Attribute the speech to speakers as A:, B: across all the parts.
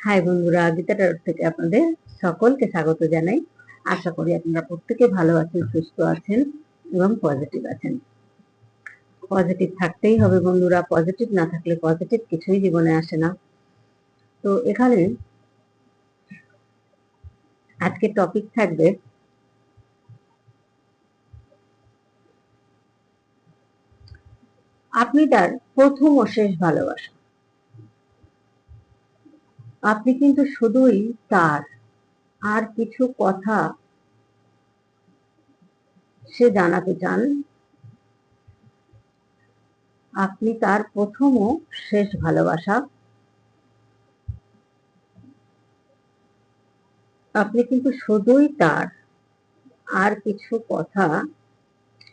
A: High বন্ধুরা, গীতা টারোট থেকে আপনাদের সকলকে স্বাগত জানাই। আশা করি আপনারা প্রত্যেকে ভালো আছেন, সুস্থ আছেন এবং পজিটিভ আছেন। পজিটিভ থাকতেই হবে বন্ধুরা পজিটিভ না থাকলে পজিটিভ কিছুই জীবনে আসে না। তো এখানে আজকে টপিক থাকবে আপনি তার প্রথম ও শেষ ভালোবাসা। আপনি কিন্তু শুধুই তার। আর কিছু কথা সে জানাতে চান। আপনি তার প্রথম ও শেষ ভালোবাসা। আপনি কিন্তু শুধুই তার। আর কিছু কথা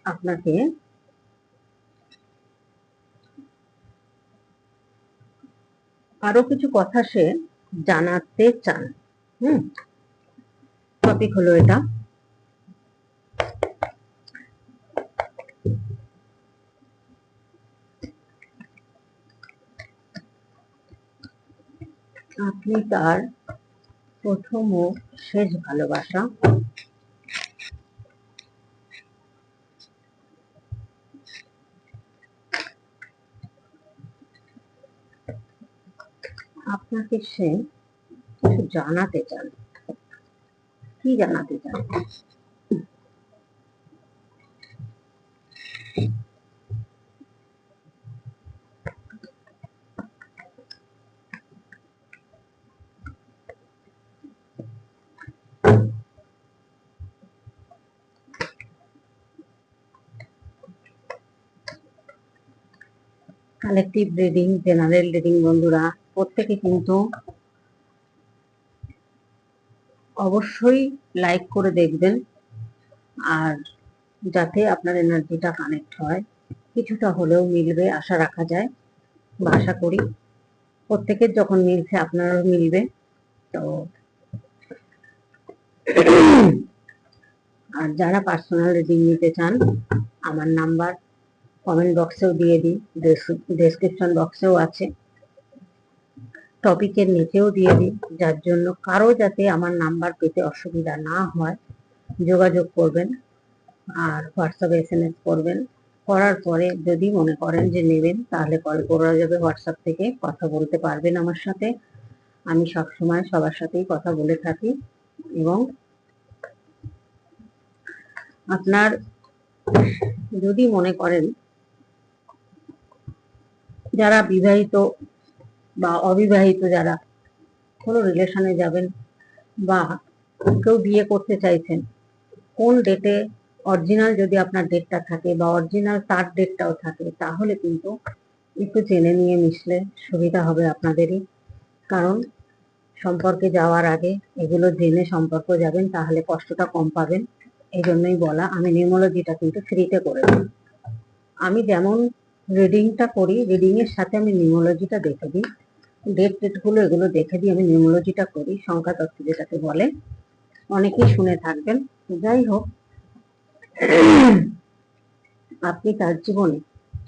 A: আপনাকে আরও কিছু কথা সে জানাতে চান। হুম। টপিক হলো এটা। আপনি তার প্রথম ও শেষ ভালোবাসা আপনাকে সে কিছু জানাতে চান। কি জানাতে চান? কালেকটিভ রিডিং জেনারেল রিডিং বন্ধুরা। প্রত্যেকে কিন্তু অবশ্যই লাইক করে দেখবেন আর যাতে আপনার এনার্জিটা কানেক্ট হয়, কিছুটা হলেও মিলবে আশা রাখা যায় বা আশা করি। প্রত্যেকের যখন মিলছে আপনারও মিলবে। তো আর যারা পার্সোনাল রিডিং নিতে চান, আমার নাম্বার কমেন্ট বক্সেও দিয়ে দিই ডেসক্রিপশন বক্সেও আছে। টপিকের নিচেও দিয়ে দিই, যার জন্য কারও যাতে আমার নাম্বার পেতে অসুবিধা না হয়, যোগাযোগ করবেন আর হোয়াটসঅ্যাপে এস এম এস করবেন। করার পরে যদি মনে করেন যে নেবেন, তাহলে কল করা যাবে হোয়াটসঅ্যাপ থেকে। কথা বলতে পারবেন আমার সাথে। আমি সবসময় সবার সাথেই কথা বলে থাকি এবং আপনার যদি মনে করেন যারা বিবাহিত বা অবিবাহিত যারা কোনো রিলেশনে যাবেন বা কেউ বিয়ে করতে চাইছেন, কোন ডেটে অরিজিনাল যদি আপনার ডেটটা থাকে বা অরিজিনাল তার ডেটটাও থাকে, তাহলে কিন্তু একটু জেনে নিয়ে মিশলে সুবিধা হবে আপনাদেরই। কারণ সম্পর্কে যাওয়ার আগে এগুলো জেনে সম্পর্ক যাবেন, তাহলে কষ্টটা কম পাবেন। এই জন্যই বলা, আমি নিউমোলজিটা কিন্তু ফ্রিতে করে আমি যেমন রিডিংটা করি রিডিংয়ের সাথে আমি নিউমোলজিটা দেখে দিই। ডেট ডেটগুলো এগুলো দেখে দিয়ে আমি নিউমোলজিটা করি, সংখ্যা তত্ত্ব যেটাকে বলে। অনেকেই শুনে থাকবেন। যাই হোক, আপনি তার জীবনে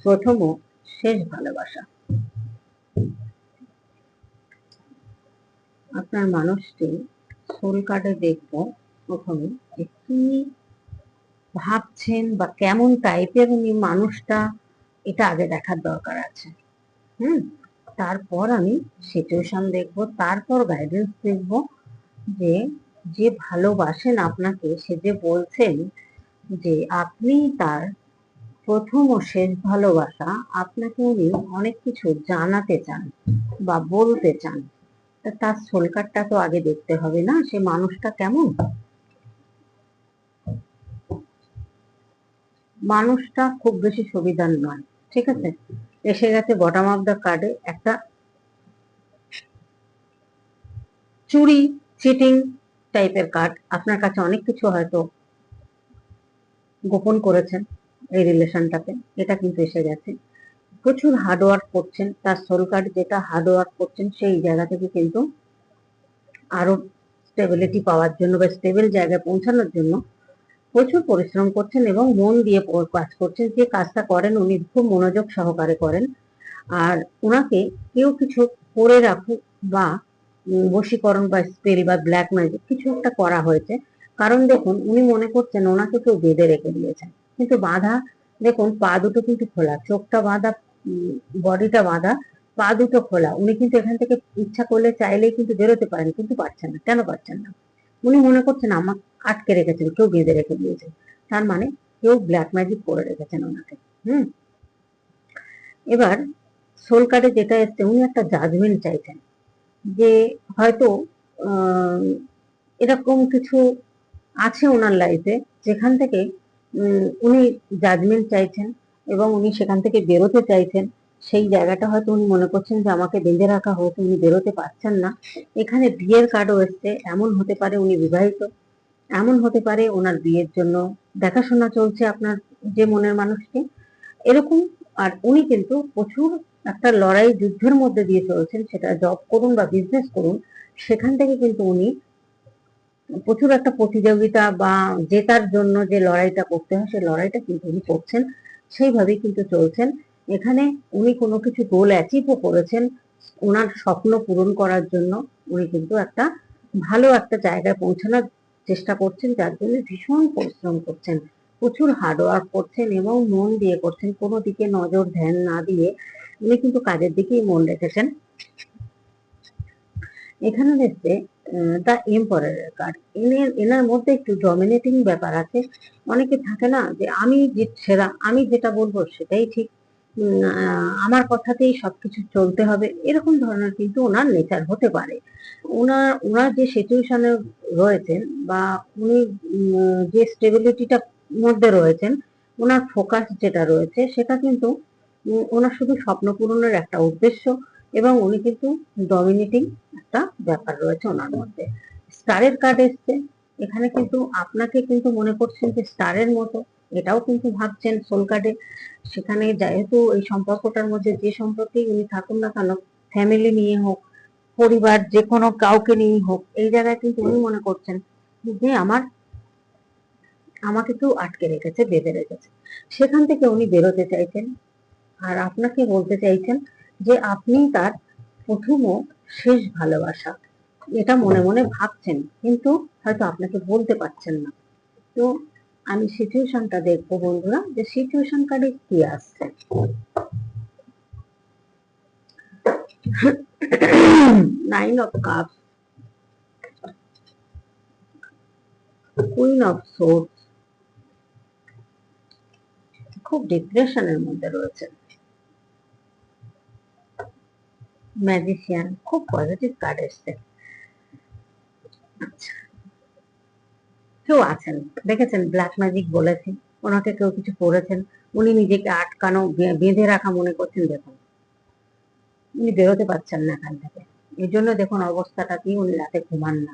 A: প্রথম ও শেষ ভালোবাসা। আপনার মানুষটি সোল কার্ডে দেখব প্রথমে কি ভাবছেন বা কেমন টাইপের উনি মানুষটা, এটা আগে দেখার দরকার আছে। হুম? তারপর আমি সিচুয়েশন দেখব, তারপর গাইডেন্স দেখব যে যে ভালোবাসেন আপনাকে, সে যে বলছেন যে আপনি তার প্রথম ও শেষ ভালোবাসা, আপনাকে উনি অনেক কিছু জানাতে চান বা বলতে চান। তা তার সোলকারটা তো আগে দেখতে হবে না, সে মানুষটা কেমন? মানুষটা খুব বেশি সুবিধার নয়। ঠিক আছে? এসে গেছে বটম অফ দ্য কার্ডে একটা চুরি চিটিং টাইপের কার্ড আপনার কাছে অনেক কিছু হয়তো গোপন করেছেন এই রিলেশনটাতে এটা কিন্তু এসে গেছে। প্রচুর হার্ডওয়ার্ক করছেন। তার সোল কার্ড যেটা হার্ডওয়ার্ক করছেন, সেই জায়গা থেকে কিন্তু আরও স্টেবিলিটি পাওয়ার জন্য বা স্টেবল জায়গায় পৌঁছানোর জন্য প্রচুর পরিশ্রম করছেন এবং মন দিয়ে কাজ করছেন, যে কাজটা করেন উনি খুব মনোযোগ সহকারে করেন। আর ওনাকে কেউ কিছু করে রাখুক বা বশীকরণ বা স্পেল বা ব্ল্যাক ম্যাজিক কিছু একটা করা হয়েছে। কারণ দেখুন, উনি মনে করছেন ওনাকে কেউ বেঁধে রেখে দিয়েছেন কিন্তু বাঁধা, দেখুন, পা দুটো কিন্তু খোলা, চোখটা বাঁধা বডিটা বাঁধা, পা দুটো খোলা। উনি কিন্তু এখান থেকে ইচ্ছা করলে চাইলেই কিন্তু বেরোতে পারেন, কিন্তু পারছেন না। কেন পারছেন না? উনি মনে করছেন আমার আটকে রেখেছেন, কেউ বেঁধে রেখে দিয়েছে। তার মানে কেউ ব্ল্যাক ম্যাজিক করে রেখেছেন ওনাকে, হুম? এবার সোল কার্ডে যেটা এসছে, উনি একটা জাজমেন্ট চাইছেন যে হয়তো এরকম কিছু আছে ওনার লাইফে যেখান থেকে উনি জাজমেন্ট চাইছেন এবং উনি সেখান থেকে বেরোতে চাইছেন। সেই জায়গাটা হয়তো উনি মনে করছেন যে আমাকে বেঁধে রাখা হয়েছে, উনি বেরোতে পারছেন না। এখানে বিয়ের কার্ডও এসছে, এমন হতে পারে উনি বিবাহিত, এমন হতে পারে ওনার বিয়ের জন্য দেখাশোনা চলছে আপনার যে মনের মানুষকে। এরকম, আর উনি কিন্তু প্রচুর একটা লড়াই যুদ্ধের মধ্যে দিয়ে চলছেন, সেটা জব করুন বা বিজনেস করুন, সেখান থেকে কিন্তু উনি প্রচুর একটা প্রতিযোগিতা বা জেতার জন্য যে লড়াইটা করতে হয়, সেই লড়াইটা কিন্তু উনি করছেন, সেইভাবেই কিন্তু চলছেন। এখানে উনি কোনো কিছু গোল অ্যাচিভও করেছেন। ওনার স্বপ্ন পূরণ করার জন্য উনি কিন্তু একটা ভালো একটা জায়গায় পৌঁছানোর চেষ্টা করছেন, যার জন্য ভীষণ পরিশ্রম করছেন। প্রচুর হার্ডওয়ার্ক করছেন এবং মন দিয়ে করছেন, কোনো দিকে নজর ধ্যান না দিয়ে উনি কিন্তু কাজের দিকেই মন রেখেছেন। এখানে দেখতে দ্য এম্পায়ারের কার্ড এনার এনার মধ্যে একটু ডমিনেটিং ব্যাপার আছে। অনেকে থাকে না যে আমি যে সেরা, আমি যেটা বলব সেটাই ঠিক। আমার কথাতেই সবকিছু চলতে হবে, এরকম ধরনের কিন্তু ওনার নেচার হতে পারে। ওনার ওনার যে সিচুয়েশনে রয়েছেন বা উনি যে স্টেবিলিটিটা মধ্যে রয়েছেন, ওনার ফোকাস যেটা রয়েছে, সেটা কিন্তু ওনার শুধু স্বপ্ন পূরণের একটা উদ্দেশ্য এবং উনি কিন্তু ডমিনেটিং একটা ব্যাপার রয়েছে ওনার মধ্যে। স্টারের কার্ড এসছে, এখানে কিন্তু আপনাকে কিন্তু মনে করছেন যে স্টারের মতো এটাও কিন্তু ভাবছেন সোল কার্ডে সেখানে যেহেতু এই সম্পর্কটার মধ্যে যে সম্পর্কেই উনি থাকুন না কেন ফ্যামিলি নিয়ে হোক, পরিবার যে কোনো কাউকে নিয়ে হোক, এই জায়গায় কিন্তু উনি মনে করছেন যে আমার, আমাকে কেউ আটকে রেখেছে, বেঁধে রেখেছে। সেখান থেকে উনি বেরোতে চাইছেন। আর আপনাকে বলতে চাইছেন যে আপনি তার প্রথম ও শেষ ভালোবাসা। এটা মনে মনে ভাবছেন, কিন্তু হয়তো আপনাকে বলতে পারছেন না। তো আমি সিচুয়েশনটা দেখব বন্ধুরা যে সিচুয়েশন কার্ডে কি আসছে nine of cup queen of swords খুব ডিপ্রেশনের মধ্যে রয়েছে। ম্যাজিশিয়ান খুব পজিটিভ কার্ড এসছে। আচ্ছা কেউ আছেন। দেখেছেন ব্ল্যাক ম্যাজিক বলেছি ওনাকে কেউ কিছু করেছেন, উনি নিজেকে আটকানো বেঁধে রাখা মনে করছেন, দেখুন। উনি বেরোতে পারছেন না এখান থেকে। এই জন্য দেখুন অবস্থাটা কি, উনি রাতে ঘুমান না।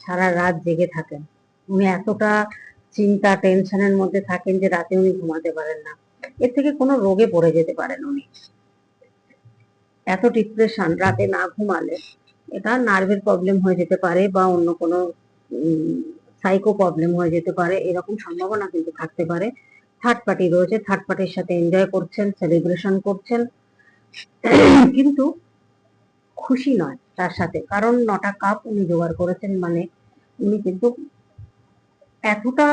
A: সারা রাত জেগে থাকেন। উনি এতটা চিন্তা, টেনশনের মধ্যে থাকেন যে রাতে উনি ঘুমাতে পারেন না। এর থেকে কোনো রোগে পড়ে যেতে পারেন উনি। এত ডিপ্রেশন রাতে না ঘুমালে এটা নার্ভের প্রবলেম হয়ে যেতে পারে বা অন্য কোনো সাইকো প্রবলেম হয়ে যেতে পারে, এরকম সম্ভাবনা কিন্তু থাকতে পারে। থার্ড পার্টি রয়েছে থার্ড পার্টির সাথে এনজয় করছেন সেলিব্রেশন করছেন। কিন্তু খুশি নয় তার সাথে, কারণ নটা কাপ উনি জোগাড় করেছেন মানে উনি কিন্তু এতটা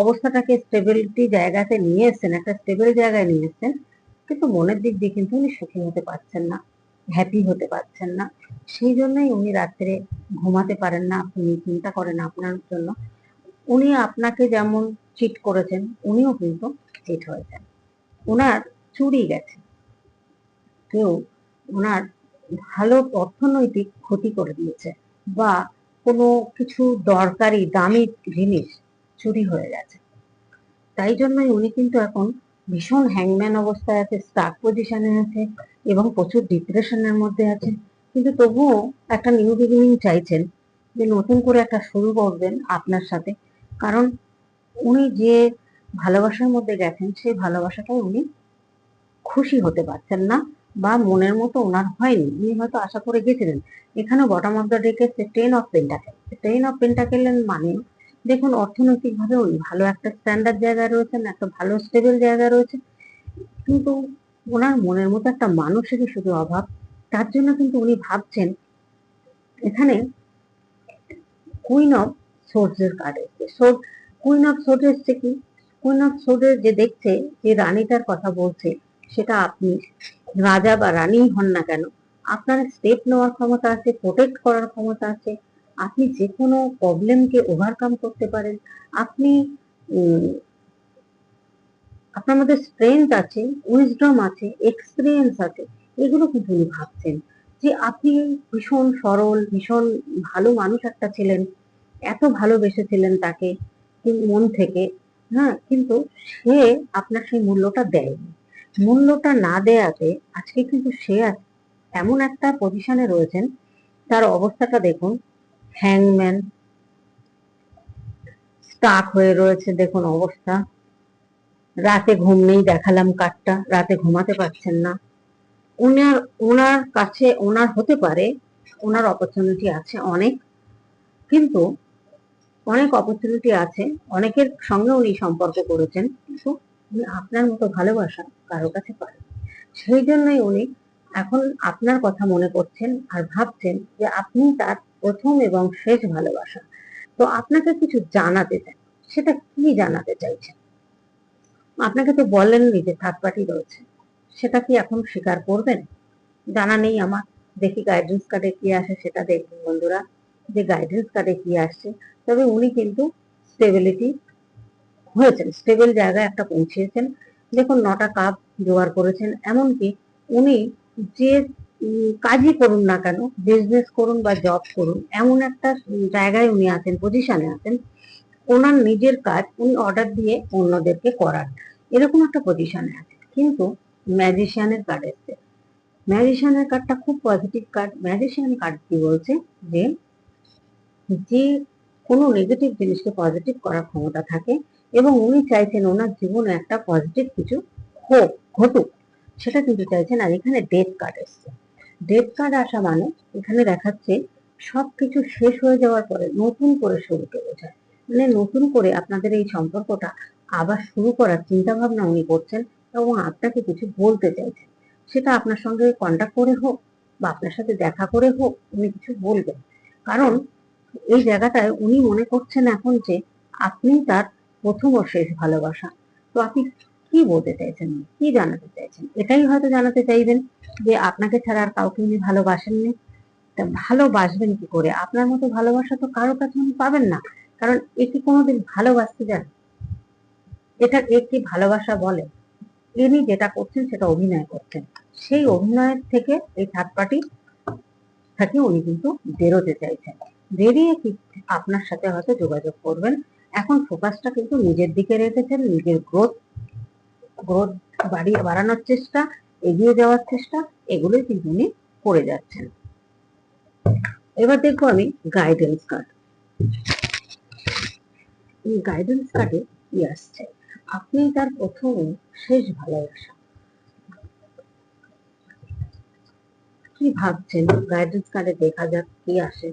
A: অবস্থাটাকে স্টেবিলিটি জায়গাতে নিয়ে এসেছেন, একটা স্টেবল জায়গায় নিয়ে এসেছেন, কিন্তু মনের দিক দিয়ে কিন্তু উনি সুখী হতে পারছেন না। হ্যাপি হতে পারছেন না। সেই জন্যই উনি রাত্রে ঘুমাতে পারেন না, আপনি চিন্তা করেন আপনার জন্য। উনি আপনাকে যেমন চিট করেছেন, উনিও কিন্তু চিট হয়েছেন ওনার চুরি গেছে। কেউ ওনার ভালো অর্থনৈতিক ক্ষতি করে দিয়েছে বা কোনো কিছু দরকারি, দামি জিনিস চুরি হয়ে গেছে। তাই জন্যই উনি কিন্তু এখন ভীষণ হ্যাংম্যান অবস্থায় আছে স্টাক পজিশনে আছে। এবং প্রচুর ডিপ্রেশনের মধ্যে আছেন। কিন্তু তবুও একটা নিউ বিগিনিং চাইছেন যে নতুন করে একটা শুরু করবেন আপনার সাথে। কারণ উনি যে ভালোবাসার মধ্যে গেছেন, সেই ভালোবাসাটাই উনি খুশি হতে পারছেন না বা মনের মতো ওনার হয়নি। উনি হয়তো আশা করে গেছিলেন, এখানে bottom of the deck ten of pentacle ten of পেন্টাকেলের মানে দেখুন, অর্থনৈতিকভাবে উনি ভালো একটা স্ট্যান্ডার্ড জায়গায় রয়েছেন, একটা ভালো স্টেবল জায়গায় রয়েছে কিন্তু ওনার মনের মতো একটা মানুষেরই শুধু অভাব। তার জন্য কিন্তু উনি ভাবছেন, এখানে কুইন অফ সোর্সের কার্ড এসছে। সোর্স কুইন অফ সোর্স এসছে কি? কুইন অফ সোর্সের যে দেখছে, যে রানীটার কথা বলছে, সেটা আপনি রাজা বা রানী হন না কেন, আপনার স্টেপ নেওয়ার ক্ষমতা আছে প্রোটেক্ট করার ক্ষমতা আছে, আপনি যে কোনো প্রবলেমকে ওভারকাম করতে পারেন। আপনি আপনার মধ্যে স্ট্রেংথ আছে উইজডম আছে এক্সপিরিয়েন্স আছে, এগুলো কিন্তু উনি ভাবছেন। যে আপনি ভীষণ সরল, ভীষণ ভালো মানুষ একটা ছিলেন, এত ভালোবেসেছিলেন তাকে মন থেকে হ্যাঁ কিন্তু সে আপনার সেই মূল্যটা দেয়নি। মূল্যটা না দেয়াতে আজকে কিন্তু সে এমন একটা পজিশনে রয়েছেন, তার অবস্থাটা দেখুন হ্যাংম্যান স্টাক হয়ে রয়েছে, দেখুন অবস্থা। রাতে ঘুম নেই, দেখালাম কাঠটা রাতে ঘুমাতে পারছেন না। ওনার ওনার কাছে ওনার হতে পারে ওনার অপরচুনিটি আছে অনেক, কিন্তু অনেক অপরচুনিটি আছে, অনেকের সঙ্গে উনি সম্পর্ক করেছেন, কিন্তু উনি আপনার মতো ভালোবাসা কারও কাছে পারেন সেই জন্যই উনি এখন আপনার কথা মনে করছেন আর ভাবছেন যে আপনি তার প্রথম এবং শেষ ভালোবাসা। তো আপনাকে কিছু জানাতে চান সেটা কি জানাতে চাইছেন? আপনাকে তো বলেননি যে থার্ড পার্টি রয়েছে। সেটা কি এখন স্বীকার করবেন? জানা নেই আমার। দেখি গাইডেন্স কার্ডে কি আসে সেটা দেখবেন বন্ধুরা। যে গাইডেন্স কার্ডে কি আসছে। তবে উনি কিন্তু স্টেবিলিটি হয়েছেন। স্টেবল জায়গায় একটা পৌঁছিয়েছেন দেখুন নটা কাপ জোগাড় করেছেন। এমনকি উনি যে কাজই করুন না কেন বিজনেস করুন বা জব করুন, এমন একটা জায়গায় উনি আছেন পজিশনে আছেন। ওনার নিজের কাজ উনি অর্ডার দিয়ে অন্যদেরকে করান। এরকম একটা পজিশনে আছে। কিন্তু ম্যাজিশিয়ানের কার্ড এসছে। ম্যাজিশিয়ানের কার্ডটা খুব পজিটিভ কার্ড ম্যাজিশিয়ান কার্ড কি বলছে? যে যে কোনো নেগেটিভ জিনিসকে পজিটিভ করার ক্ষমতা থাকে এবং উনি চাইছেন ওনার জীবনে একটা পজিটিভ কিছু হোক, ঘটুক। সেটা কিন্তু চাইছেন। আর এখানে ডেথ কার্ড এসছে। ডেথ কার্ড আসা মানে এখানে দেখাচ্ছে সবকিছু শেষ হয়ে যাওয়ার পরে নতুন করে শুরুকে বোঝায় মানে নতুন করে আপনাদের এই সম্পর্কটা আবার শুরু করার চিন্তা ভাবনা উনি করছেন এবং আপনাকে কিছু বলতে চাইছেন। সেটা আপনার সঙ্গে কন্ট্যাক্ট করে হোক বা আপনার সাথে দেখা করে হোক, উনি কিছু বলবেন। কারণ এই জায়গাটায় উনি মনে করছেন এখন যে আপনি তার প্রথম ও শেষ ভালোবাসা। তো আপনি কি বলতে চাইছেন? কি জানাতে চাইছেন? এটাই হয়তো জানাতে চাইবেন যে আপনাকে ছাড়া আর কাউকে উনি ভালোবাসেননি। তা ভালোবাসবেন কি করে? আপনার মতো ভালোবাসা তো কারও কাছে উনি পাবেন না। কারণ একে কোনোদিন ভালোবাসতে যান? এটা একে ভালোবাসা বলে। ইনি যেটা করছেন সেটা অভিনয় করছেন। সেই অভিনয়ের থেকে এই থার্ড পার্টি থেকে উনি কিন্তু বেরোতে চাইছেন। বেরিয়ে কি আপনার সাথে হয়তো যোগাযোগ করবেন। এখন ফোকাসটা কিন্তু নিজের দিকে রেখেছেন, নিজের গ্রোথ গ্রোথ বাড়িয়ে বাড়ানোর চেষ্টা, এগিয়ে যাওয়ার চেষ্টা, এগুলোই কিন্তু উনি করে যাচ্ছেন। এবার দেখব আমি গাইডেন্স কার্ড গাইডেন্স কার্ডে কি আসছে? আপনি তার প্রথম শেষ ভালোবাসা। কি ভাবছেন? গাইডেন্স কার্ডে দেখা যাক কি আসে।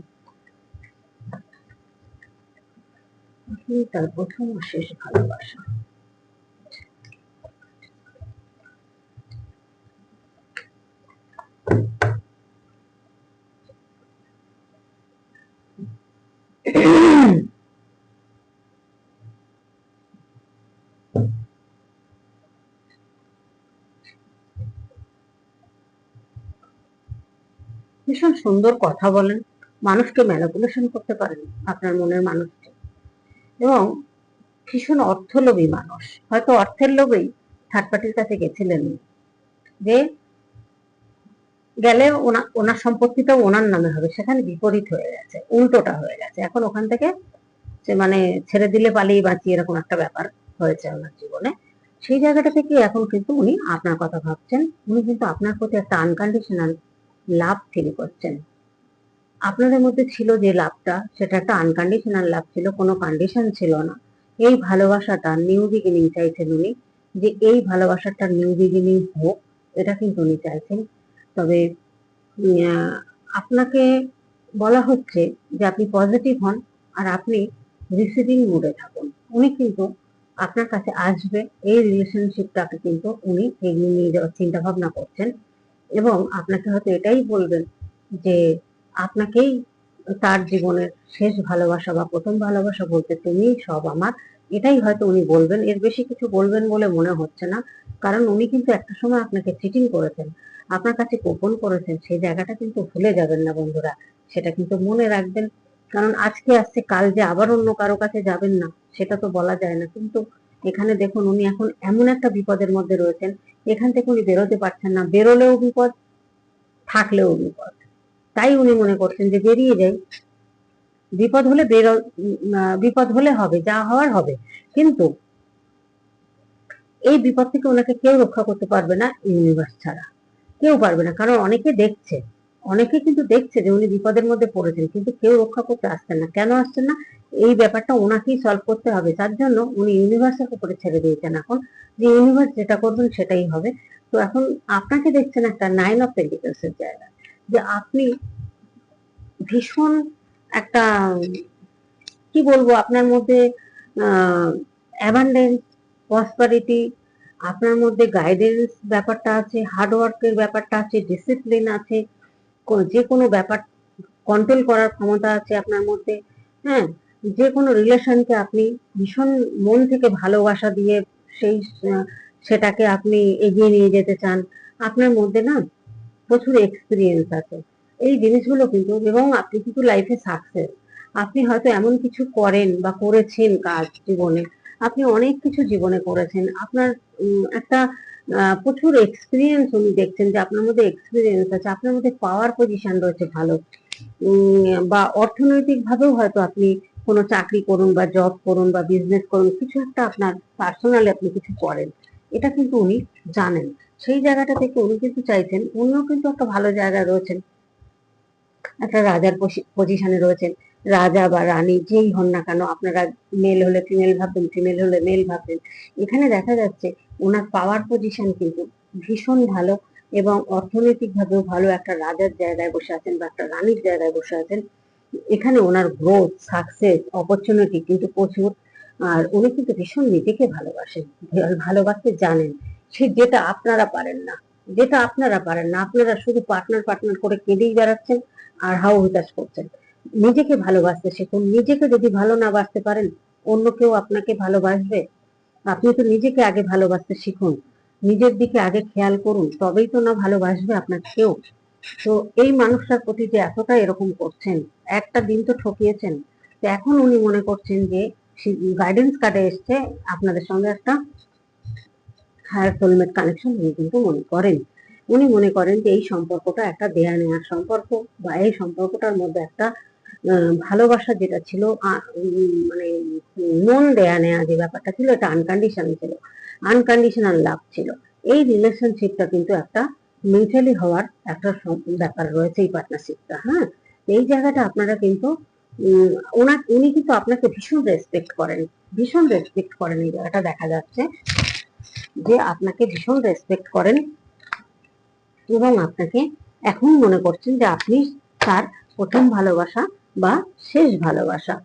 A: আপনি তার প্রথম শেষ ভালোবাসা। ভীষণ সুন্দর কথা বলেন। মানুষকে ম্যানিপুলেশন করতে পারেন আপনার মনের মানুষকে। এবং ভীষণ অর্থলোভী মানুষ। হয়তো অর্থের লোভেই থার্ড পার্টির কাছে গেছিলেন। যে গেলে ওনা- ওনার সম্পত্তিটাও ওনার নামে হবে, সেখানে বিপরীত হয়ে গেছে, উল্টোটা হয়ে গেছে। এখন ওখান থেকে সে মানে ছেড়ে দিলে পালিয়ে বাঁচি এরকম একটা ব্যাপার হয়েছে ওনার জীবনে। সেই জায়গাটা থেকে এখন কিন্তু উনি আপনার কথা ভাবছেন। উনি কিন্তু আপনার প্রতি একটা আনকন্ডিশনাল লাভ ফিল করছেন। আপনাদের মধ্যে ছিল যে লাভটা, সেটা একটা আনকন্ডিশনাল লাভ ছিল, কোনো কন্ডিশন ছিল না। এই ভালোবাসাটা নিউ বিগিনিং চাইছেন উনি, যে এই ভালোবাসাটা নিউ বিগিনিং হোক, এটা কিন্তু উনি চাইছেন। তবে আপনাকে বলা হচ্ছে যে আপনি পজিটিভ হন আর আপনি রিসিভিং মুডে থাকুন। উনি কিন্তু আপনার কাছে আসবে, এই রিলেশনশিপটাকে কিন্তু উনি এগিয়ে নিয়ে যাওয়ার চিন্তা ভাবনা করছেন। এবং আপনাকে হয়তো এটাই বলবেন যে আপনাকেই তার জীবনের শেষ ভালোবাসা বা প্রথম ভালোবাসা বলতে তুমিই সব আমার। এটাই হয়তো উনি বলবেন। এর বেশি কিছু বলবেন বলে মনে হচ্ছে না। কারণ উনি কিন্তু একটা সময় আপনাকে চিটিং করেছেন। আপনার কাছে গোপন করেছেন। সেই জায়গাটা কিন্তু ভুলে যাবেন না বন্ধুরা। সেটা কিন্তু মনে রাখবেন। কারণ আজকে আসছে, কাল যে আবার অন্য কারও কাছে যাবেন না, সেটা তো বলা যায় না। কিন্তু এখানে দেখুন, উনি এখন এমন একটা বিপদের মধ্যে রয়েছেন এখান থেকে উনি বেরোতে পারছেন না। বেরোলেও বিপদ, থাকলেও বিপদ। তাই উনি মনে করছেন যে বেরিয়ে যাই। বিপদ হলে বেরো বিপদ হলে হবে, যা হওয়ার হবে। কিন্তু এই বিপদ থেকে ওনাকে কেউ রক্ষা করতে পারবে না ইউনিভার্স ছাড়া। কেউ পারবে না, কারণ অনেকে দেখছে। অনেকে কিন্তু দেখছে যে উনি বিপদের মধ্যে পড়েছেন, কিন্তু কেউ রক্ষা করতে আসছেন না। কেন আসছেন না? এই ব্যাপারটা ওনাকেই সলভ করতে হবে। তার জন্য উনি ইউনিভার্সের উপরে ছেড়ে দিয়েছেন এখন। যে ইউনিভার্স যেটা করবেন সেটাই হবে। তো এখন আপনাকে দেখছেন একটা নাইন অফ পেন্টিকলস এর জায়গা। যে আপনি ভীষণ একটা, কি বলব, আপনার মধ্যে অ্যাবান্ডেন্স প্রসপারিটি আপনার মধ্যে গাইডেন্স ব্যাপারটা আছে হার্ডওয়ার্কের ব্যাপারটা আছে ডিসিপ্লিন আছে যে কোনো ব্যাপার কন্ট্রোল করার ক্ষমতা আছে আপনার মধ্যে হ্যাঁ? যে কোনো রিলেশনকে আপনি ভীষণ মন থেকে ভালোবাসা দিয়ে সেই সেটাকে আপনি এগিয়ে নিয়ে যেতে চান, আপনার মধ্যে না প্রচুর এক্সপিরিয়েন্স আছে। এই জিনিসগুলো কিন্তু, এবং আপনি কিন্তু লাইফে সাকসেস আপনি হয়তো এমন কিছু করেন বা করেছেন কাজ জীবনে, আপনি অনেক কিছু জীবনে করেছেন, আপনার একটা প্রচুর এক্সপিরিয়েন্স উনি দেখছেন যে আপনার মধ্যে এক্সপিরিয়েন্স আছে, আপনার মধ্যে পাওয়ার পজিশন রয়েছে ভালো। বা অর্থনৈতিক ভাবেও হয়তো আপনি কোনো চাকরি করুন বা জব করুন বা বিজনেস করুন, কিছু একটা আপনার পার্সোনালি আপনি কিছু করেন। এটা কিন্তু উনি জানেন। সেই জায়গাটা থেকে উনি কিন্তু চাইছেন, উনিও কিন্তু একটা ভালো জায়গায় রয়েছেন। একটা রাজার পজিশনে রয়েছেন। রাজা বা রানী যেই হন না কেন, আপনারা মেল হলে ফিমেল ভাববেন ফিমেল হলে মেল ভাববেন। এখানে দেখা যাচ্ছে ওনার পাওয়ার পজিশন কিন্তু ভীষণ ভালো এবং অর্থনৈতিক ভাবেও ভালো একটা রাজার জায়গায় বসে আছেন বা একটা রানীর জায়গায় বসে আছেন। এখানে ওনার গ্রোথ সাকসেস অপরচুনিটি কিন্তু প্রচুর। আর উনি কিন্তু ভীষণ নিজেকে ভালোবাসেন ভালোবাসতে জানেন। সে যেটা আপনারা পারেন না, যেটা আপনারা পারেন না, আপনারা শুধু পার্টনার পার্টনার করে কেঁদেই বেড়াচ্ছেন আর হাউ হুতাশ করছেন। নিজেকে ভালোবাসতে শিখুন। নিজেকে যদি ভালো না বাসতে পারেন, অন্য কেউ আপনাকে ভালোবাসবে? আপনি তো নিজেকে আগে ভালোবাসতে শিখুন। নিজের দিকে আগে খেয়াল করুন, তবেই তো না ভালোবাসবে আপনাকে কেউ। তো এই মানুষটার প্রতি যে এতটা এরকম করছেন, একটা দিন তো ঠকিয়েছেন। তো এখন উনি মনে করছেন যে গাইডেন্স কার্ডে এসছে, আপনাদের সঙ্গে একটা হায়ার সোলমেট কানেকশন উনি কিন্তু মনে করেন। উনি মনে করেন যে এই সম্পর্কটা একটা দেয়া নেওয়ার সম্পর্ক বা এই সম্পর্কটার মধ্যে একটা ভালোবাসা যেটা ছিল মানে মন দেয়া নেয়া যে ব্যাপারটা ছিল, এটা আনকন্ডিশনাল ছিল আনকন্ডিশনাল লাভ ছিল। এই রিলেশনশিপটা কিন্তু একটা মিউচুয়ালি হওয়ার একটা ব্যাপার রয়েছে এই পার্টনারশিপটা হ্যাঁ? এই জায়গাটা আপনারা কিন্তু ওনার, উনি কিন্তু আপনাকে ভীষণ রেসপেক্ট করেন, ভীষণ রেসপেক্ট করেন এই জায়গাটা দেখা যাচ্ছে যে আপনাকে ভীষণ রেসপেক্ট করেন এবং আপনাকে এখন মনে করছেন যে আপনি তার প্রথম ভালোবাসা বা শেষ ভালোবাসা।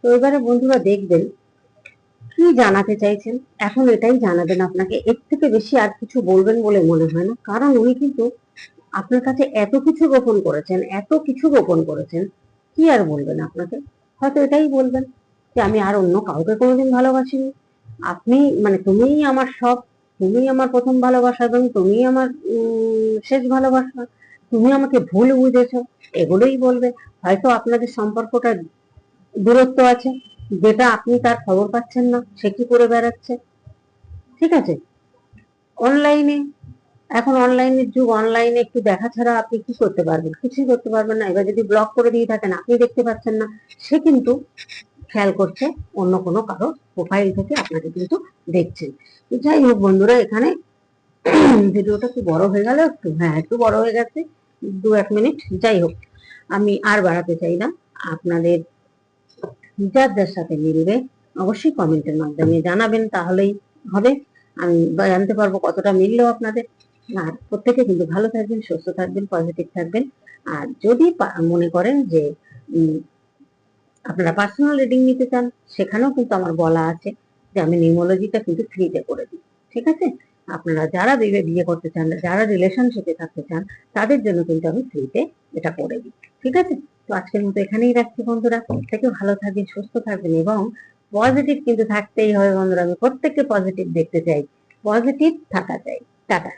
A: তো এবারে বন্ধুরা দেখবেন, কি জানাতে চাইছেন? এখন এটাই জানাবেন আপনাকে। এর থেকে বেশি আর কিছু বলবেন বলে মনে হয় না। কারণ উনি কিন্তু আপনার কাছে এত কিছু গোপন করেছেন, এত কিছু গোপন করেছেন, কি আর বলবেন আপনাকে? হয়তো এটাই বলবেন যে, আমি আর অন্য কাউকে কোনোদিন ভালোবাসিনি। আপনি মানে তুমিই আমার সব, তুমিই আমার প্রথম ভালোবাসা এবং তুমিই আমার শেষ ভালোবাসা। তুমি আমাকে ভুল বুঝেছ। এগুলোই বলবে। হয়তো আপনাদের সম্পর্কটা দূরত্ব আছে, যেটা আপনি তার খবর পাচ্ছেন না, সে কি করে বেড়াচ্ছে? ঠিক আছে? অনলাইনে এখন অনলাইনের যুগ অনলাইনে একটু দেখা ছাড়া আপনি কি করতে পারবেন? কিছুই করতে পারবেন না। এবার যদি ব্লক করে দিয়ে থাকেন, আপনি দেখতে পাচ্ছেন না। সে কিন্তু খেয়াল করছে অন্য কোনো কারও প্রোফাইল থেকে আপনাকে কিন্তু দেখছেন যাই হোক বন্ধুরা, এখানে ভিডিওটা একটু বড় হয়ে গেল, একটু হ্যাঁ একটু বড় হয়ে গেছে। দু এক মিনিট, যাই হোক। আমি আর বাড়াতে চাই না। আপনাদের যার যার সাথে মিলবে। অবশ্যই কমেন্টের মাধ্যমে জানাবেন, তাহলেই হবে। আমি জানতে পারব কতটা মিললো আপনাদের। আর প্রত্যেকে কিন্তু ভালো থাকবেন, সুস্থ থাকবেন পজিটিভ থাকবেন। আর যদি মনে করেন যে আপনারা পার্সোনাল রিডিং নিতে চান, সেখানেও কিন্তু আমার বলা আছে যে, আমি নিউমোলজিটা কিন্তু ফ্রিতে করে দিই। ঠিক আছে? আপনারা যারা বিয়ে করতে চান, যারা রিলেশনশিপে থাকতে চান, তাদের জন্য কিন্তু আমি ফ্রিতে এটা করে দিই। ঠিক আছে? তো আজকের মতো এখানেই রাখছি বন্ধুরা। প্রত্যেকে ভালো থাকবেন, সুস্থ থাকবেন এবং পজিটিভ কিন্তু থাকতেই হবে বন্ধুরা। আমি প্রত্যেককে পজিটিভ দেখতে চাই। পজিটিভ থাকা চাই। টাটা।